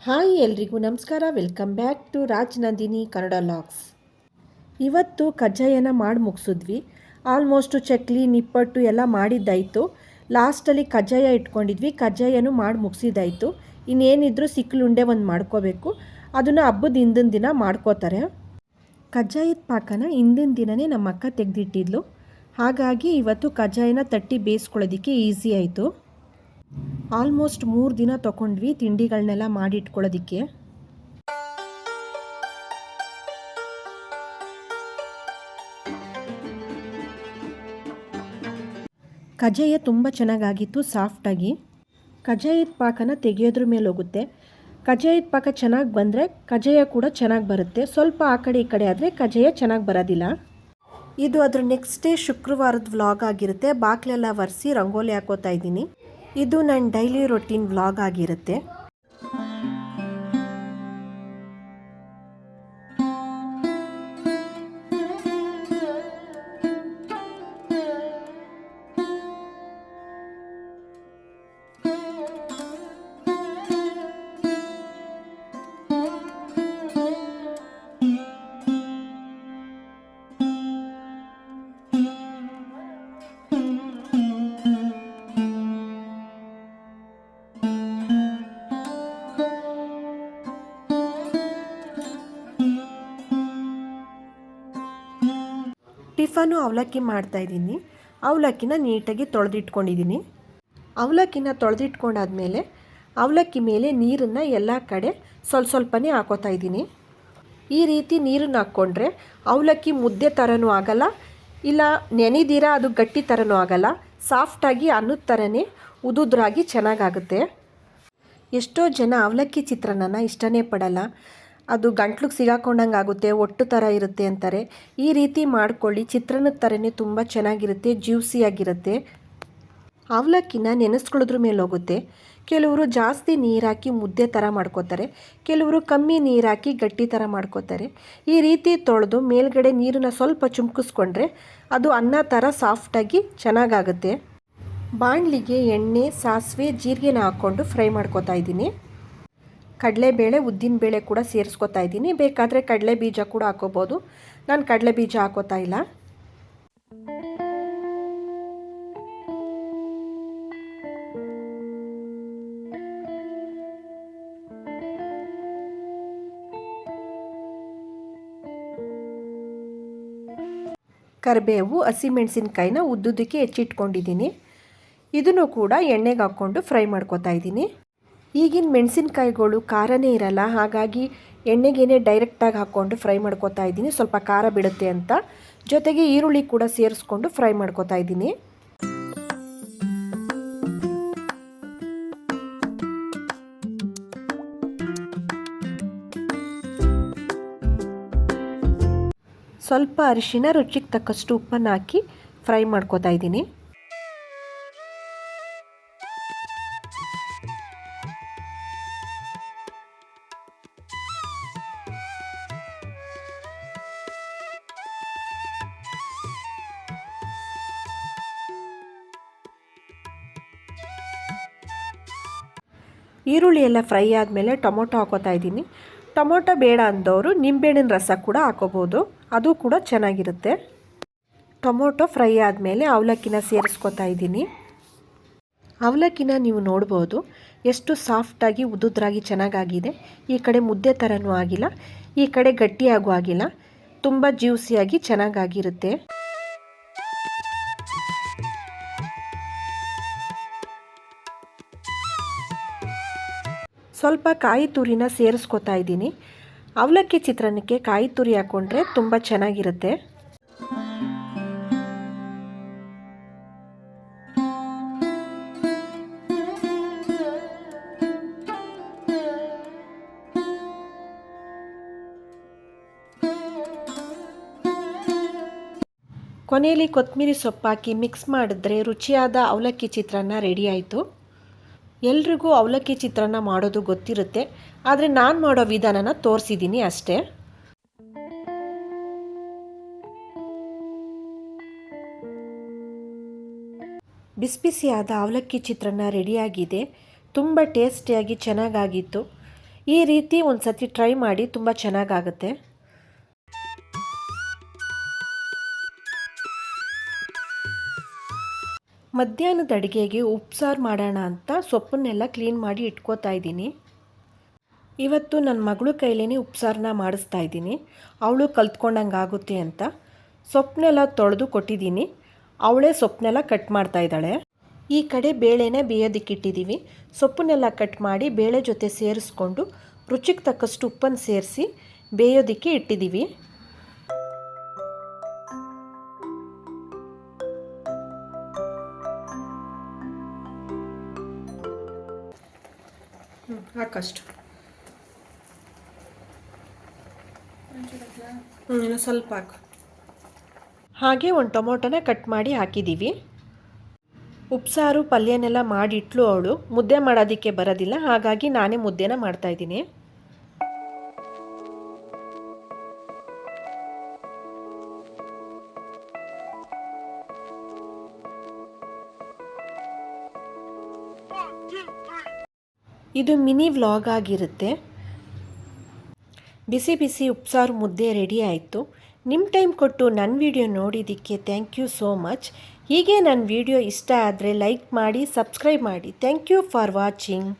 Hi ಎಲ್ರಿಗೂ ನಮಸ್ಕಾರ. Welcome back to Raj Nandini Kannada logs ಇವತ್ತು ಕಜ್ಜಾಯನ ಮಾಡಿ ಮುಗಿಸಿದ್ವಿ. ಆಲ್ಮೋಸ್ಟು ಚಕ್ಲಿ, ನಿಪ್ಪಟ್ಟು ಎಲ್ಲ ಮಾಡಿದ್ದಾಯಿತು. ಲಾಸ್ಟಲ್ಲಿ ಕಜ್ಜಾಯ ಇಟ್ಕೊಂಡಿದ್ವಿ. ಕಜ್ಜಾಯನೂ ಮಾಡಿ ಮುಗಿಸಿದ್ದಾಯಿತು. ಇನ್ನೇನಿದ್ರೂ ಸಿಕ್ಕಲುಂಡೆ ಒಂದು ಮಾಡ್ಕೋಬೇಕು. ಅದನ್ನು ಹಬ್ಬದ ಹಿಂದಿನ ದಿನ ಮಾಡ್ಕೋತಾರೆ. ಕಜ್ಜಾಯದ ಪಾಕನ ಹಿಂದಿನ ದಿನವೇ ನಮ್ಮ ಅಕ್ಕ ತೆಗೆದಿಟ್ಟಿದ್ಲು. ಹಾಗಾಗಿ ಇವತ್ತು ಕಜ್ಜಾಯನ ತಟ್ಟಿ ಬೇಯಿಸ್ಕೊಳ್ಳೋದಕ್ಕೆ ಈಸಿ ಆಯಿತು. ಆಲ್ಮೋಸ್ಟ್ ಮೂರು ದಿನ ತಗೊಂಡ್ವಿ ತಿಂಡಿಗಳನ್ನೆಲ್ಲ ಮಾಡಿಟ್ಕೊಳ್ಳೋದಕ್ಕೆ ಕಜ್ಜಾಯ ತುಂಬ ಚೆನ್ನಾಗಾಗಿತ್ತು, ಸಾಫ್ಟಾಗಿ. ಕಜ್ಜಾಯದ ಪಾಕನ ತೆಗೆಯೋದ್ರ ಮೇಲೆ ಹೋಗುತ್ತೆ. ಕಜ್ಜಾಯದ ಪಾಕ ಚೆನ್ನಾಗಿ ಬಂದರೆ ಕಜ್ಜಾಯ ಕೂಡ ಚೆನ್ನಾಗಿ ಬರುತ್ತೆ. ಸ್ವಲ್ಪ ಆ ಕಡೆ ಈ ಕಡೆ ಆದರೆ ಕಜ್ಜಾಯ ಚೆನ್ನಾಗಿ ಬರೋದಿಲ್ಲ. ಇದು ಅದ್ರ ನೆಕ್ಸ್ಟ್ ಡೇ ಶುಕ್ರವಾರದ ವ್ಲಾಗ್ ಆಗಿರುತ್ತೆ. ಬಾಕ್ಲೆಲ್ಲ ಒರೆಸಿ ರಂಗೋಲಿ ಹಾಕೋತಾ ಇದ್ದೀನಿ. ಇದು ನನ್ನ ಡೈಲಿ ರೊಟೀನ್ ವ್ಲಾಗ್ ಆಗಿರುತ್ತೆ. ಟಿಫನು ಅವಲಕ್ಕಿ ಮಾಡ್ತಾಯಿದ್ದೀನಿ ಅವಲಕ್ಕಿನ ನೀಟಾಗಿ ತೊಳೆದಿಟ್ಕೊಂಡಿದ್ದೀನಿ. ಅವಲಕ್ಕಿನ ತೊಳೆದಿಟ್ಕೊಂಡಾದ್ಮೇಲೆ ಅವಲಕ್ಕಿ ಮೇಲೆ ನೀರನ್ನು ಎಲ್ಲ ಕಡೆ ಸ್ವಲ್ಪ ಸ್ವಲ್ಪನೇ ಹಾಕೋತಾ ಇದ್ದೀನಿ. ಈ ರೀತಿ ನೀರನ್ನು ಹಾಕ್ಕೊಂಡ್ರೆ ಅವಲಕ್ಕಿ ಮುದ್ದೆ ಥರನೂ ಆಗಲ್ಲ, ಇಲ್ಲ ನೆನೆದಿರ ಅದು ಗಟ್ಟಿ ಥರನೂ ಆಗಲ್ಲ, ಸಾಫ್ಟಾಗಿ ಅನ್ನದ ಥರನೇ ಉದುದ್ರಾಗಿ ಚೆನ್ನಾಗಾಗುತ್ತೆ. ಎಷ್ಟೋ ಜನ ಅವಲಕ್ಕಿ ಚಿತ್ರಾನ್ನನ ಇಷ್ಟನೇ ಪಡಲ್ಲ. ಅದು ಗಂಟ್ಲಿಗೆ ಸಿಗಾಕೊಂಡಂಗೆ ಆಗುತ್ತೆ, ಒಟ್ಟು ಥರ ಇರುತ್ತೆ ಅಂತಾರೆ. ಈ ರೀತಿ ಮಾಡ್ಕೊಳ್ಳಿ, ಚಿತ್ರಾನ್ನದ ಥರನೇ ತುಂಬ ಚೆನ್ನಾಗಿರುತ್ತೆ, ಜ್ಯೂಸಿಯಾಗಿರುತ್ತೆ. ಅವಲಕ್ಕಿನ ನೆನೆಸ್ಕೊಳ್ಳೋದ್ರ ಮೇಲೆ ಹೋಗುತ್ತೆ. ಕೆಲವರು ಜಾಸ್ತಿ ನೀರಾಕಿ ಮುದ್ದೆ ಥರ ಮಾಡ್ಕೋತಾರೆ, ಕೆಲವರು ಕಮ್ಮಿ ನೀರಾಕಿ ಗಟ್ಟಿ ಥರ ಮಾಡ್ಕೋತಾರೆ. ಈ ರೀತಿ ತೊಳೆದು ಮೇಲ್ಗಡೆ ನೀರನ್ನ ಸ್ವಲ್ಪ ಚುಮ್ಕಿಸ್ಕೊಂಡ್ರೆ ಅದು ಅನ್ನ ಥರ ಸಾಫ್ಟಾಗಿ ಚೆನ್ನಾಗಾಗುತ್ತೆ. ಬಾಣಲಿಗೆ ಎಣ್ಣೆ, ಸಾಸಿವೆ, ಜೀರಿಗೆನ ಹಾಕ್ಕೊಂಡು ಫ್ರೈ ಮಾಡ್ಕೊತಾ ಇದ್ದೀನಿ. ಕಡಲೆಬೇಳೆ ಉದ್ದಿನಬೇಳೆ ಕೂಡ ಸೇರಿಸ್ಕೊತಾ ಇದ್ದೀನಿ. ಬೇಕಾದರೆ ಕಡಲೆ ಬೀಜ ಕೂಡ ಹಾಕೋಬೋದು. ನಾನು ಕಡಲೆ ಬೀಜ ಹಾಕೋತಾ ಇಲ್ಲ. ಕರಿಬೇವು, ಹಸಿಮೆಣಸಿನ್ಕಾಯಿನ ಉದ್ದುದಕ್ಕೆ ಹೆಚ್ಚಿಟ್ಕೊಂಡಿದ್ದೀನಿ. ಇದನ್ನು ಕೂಡ ಎಣ್ಣೆಗೆ ಹಾಕ್ಕೊಂಡು ಫ್ರೈ ಮಾಡ್ಕೊತಾ ಇದ್ದೀನಿ. ಈಗಿನ ಮೆಣಸಿನಕಾಯಿಗಳು ಖಾರನೇ ಇರಲ್ಲ, ಹಾಗಾಗಿ ಎಣ್ಣೆಗೇನೆ ಡೈರೆಕ್ಟಾಗಿ ಹಾಕ್ಕೊಂಡು ಫ್ರೈ ಮಾಡ್ಕೋತಾ ಇದ್ದೀನಿ. ಸ್ವಲ್ಪ ಖಾರ ಬಿಡುತ್ತೆ ಅಂತ. ಜೊತೆಗೆ ಈರುಳ್ಳಿ ಕೂಡ ಸೇರಿಸ್ಕೊಂಡು ಫ್ರೈ ಮಾಡ್ಕೋತಾ ಇದ್ದೀನಿ. ಸ್ವಲ್ಪ ಅರಿಶಿನ, ರುಚಿಗೆ ತಕ್ಕಷ್ಟು ಉಪ್ಪನ್ನು ಹಾಕಿ ಫ್ರೈ ಮಾಡ್ಕೋತಾ ಇದ್ದೀನಿ. ಈರುಳ್ಳಿ ಎಲ್ಲ ಫ್ರೈ ಆದಮೇಲೆ ಟೊಮೊಟೊ ಹಾಕೋತಾ ಇದ್ದೀನಿ. ಟೊಮೊಟೊ ಬೇಡ ಅಂದವರು ನಿಂಬೆಹಣ್ಣಿನ ರಸ ಕೂಡ ಹಾಕೋಬೋದು. ಅದು ಕೂಡ ಚೆನ್ನಾಗಿರುತ್ತೆ. ಟೊಮೊಟೊ ಫ್ರೈ ಆದಮೇಲೆ ಅವಲಕ್ಕಿನ ಸೇರಿಸ್ಕೊತಾ ಇದ್ದೀನಿ. ಅವಲಕ್ಕಿನ ನೀವು ನೋಡ್ಬೋದು, ಎಷ್ಟು ಸಾಫ್ಟಾಗಿ, ಉದುದ್ರಾಗಿ ಚೆನ್ನಾಗಾಗಿದೆ. ಈ ಕಡೆ ಮುದ್ದೆ ಥರನೂ ಆಗಿಲ್ಲ, ಈ ಕಡೆ ಗಟ್ಟಿಯಾಗೂ ಆಗಿಲ್ಲ. ತುಂಬ ಜ್ಯೂಸಿಯಾಗಿ ಚೆನ್ನಾಗಾಗಿರುತ್ತೆ. ಸ್ವಲ್ಪ ಕಾಯಿ ತುರಿನ ಸೇರಿಸ್ಕೊತಾ ಇದ್ದೀನಿ. ಅವಲಕ್ಕಿ ಚಿತ್ರಾನ್ನಕ್ಕೆ ಕಾಯಿ ತುರಿ ಹಾಕ್ಕೊಂಡ್ರೆ ತುಂಬ ಚೆನ್ನಾಗಿರುತ್ತೆ. ಕೊನೆಯಲ್ಲಿ ಕೊತ್ತಂಬರಿ ಸೊಪ್ಪು ಹಾಕಿ ಮಿಕ್ಸ್ ಮಾಡಿದ್ರೆ ರುಚಿಯಾದ ಅವಲಕ್ಕಿ ಚಿತ್ರಾನ್ನ ರೆಡಿ ಆಯಿತು. ಎಲ್ರಿಗೂ ಅವಲಕ್ಕಿ ಚಿತ್ರಾನ್ನ ಮಾಡೋದು ಗೊತ್ತಿರುತ್ತೆ, ಆದರೆ ನಾನು ಮಾಡೋ ವಿಧಾನನ ತೋರಿಸಿದ್ದೀನಿ ಅಷ್ಟೇ. ಬಿಸಿ ಬಿಸಿಯಾದ ಅವಲಕ್ಕಿ ಚಿತ್ರಾನ್ನ ರೆಡಿಯಾಗಿದೆ, ತುಂಬ ಟೇಸ್ಟಿಯಾಗಿ ಚೆನ್ನಾಗಾಗಿತ್ತು. ಈ ರೀತಿ ಒಂದು ಸತಿ ಟ್ರೈ ಮಾಡಿ ತುಂಬ ಚೆನ್ನಾಗಾಗುತ್ತೆ. ಮಧ್ಯಾಹ್ನದ ಅಡುಗೆಗೆ ಉಪ್ಸಾರು ಮಾಡೋಣ ಅಂತ ಸೊಪ್ಪನ್ನೆಲ್ಲ ಕ್ಲೀನ್ ಮಾಡಿ ಇಟ್ಕೋತಾ ಇದ್ದೀನಿ. ಇವತ್ತು ನನ್ನ ಮಗಳು ಕೈಲೇ ಉಪ್ಸಾರನ್ನ ಮಾಡಿಸ್ತಾ ಇದ್ದೀನಿ. ಅವಳು ಕಲ್ತ್ಕೊಂಡಂಗೆ ಆಗುತ್ತೆ ಅಂತ. ಸೊಪ್ಪನ್ನೆಲ್ಲ ತೊಳೆದು ಕೊಟ್ಟಿದ್ದೀನಿ. ಅವಳೇ ಸೊಪ್ಪನ್ನೆಲ್ಲ ಕಟ್ ಮಾಡ್ತಾ ಇದ್ದಾಳೆ. ಈ ಕಡೆ ಬೇಳೆನ ಬೇಯೋದಕ್ಕಿಟ್ಟಿದ್ದೀವಿ ಸೊಪ್ಪನ್ನೆಲ್ಲ ಕಟ್ ಮಾಡಿ ಬೇಳೆ ಜೊತೆ ಸೇರಿಸ್ಕೊಂಡು ರುಚಿಗೆ ತಕ್ಕಷ್ಟು ಉಪ್ಪನ್ನು ಸೇರಿಸಿ ಬೇಯೋದಕ್ಕೆ ಇಟ್ಟಿದ್ದೀವಿ. ಹ್ಞೂ ಹಾಕಷ್ಟು. ಹ್ಞೂ ಇನ್ನು ಸ್ವಲ್ಪ ಹಾಕು. ಹಾಗೆ ಒಂದು ಟೊಮೊಟೊನ ಕಟ್ ಮಾಡಿ ಹಾಕಿದ್ದೀವಿ ಉಪ್ಸಾರು ಪಲ್ಯನೆಲ್ಲ ಮಾಡಿಟ್ಲು ಅವಳು. ಮುದ್ದೆ ಮಾಡೋದಕ್ಕೆ ಬರೋದಿಲ್ಲ ಹಾಗಾಗಿ ನಾನೇ ಮುದ್ದೆನ ಮಾಡ್ತಾಯಿದ್ದೀನಿ ಇದು ಮಿನಿ ವ್ಲಾಗ್ ಆಗಿರುತ್ತೆ. ಬಿಸಿ ಬಿಸಿ ಉಪ್ಸಾರು ಮುದ್ದೆ ರೆಡಿ ಆಯಿತು. ನಿಮ್ಮ ಟೈಮ್ ಕೊಟ್ಟು ನನ್ನ ವಿಡಿಯೋ ನೋಡಿದ್ದಕ್ಕೆ ಥ್ಯಾಂಕ್ ಯು ಸೋ ಮಚ್. ಹೀಗೆ ನನ್ನ ವಿಡಿಯೋ ಇಷ್ಟ ಆದರೆ ಲೈಕ್ ಮಾಡಿ, ಸಬ್ಸ್ಕ್ರೈಬ್ ಮಾಡಿ. Thank you for watching.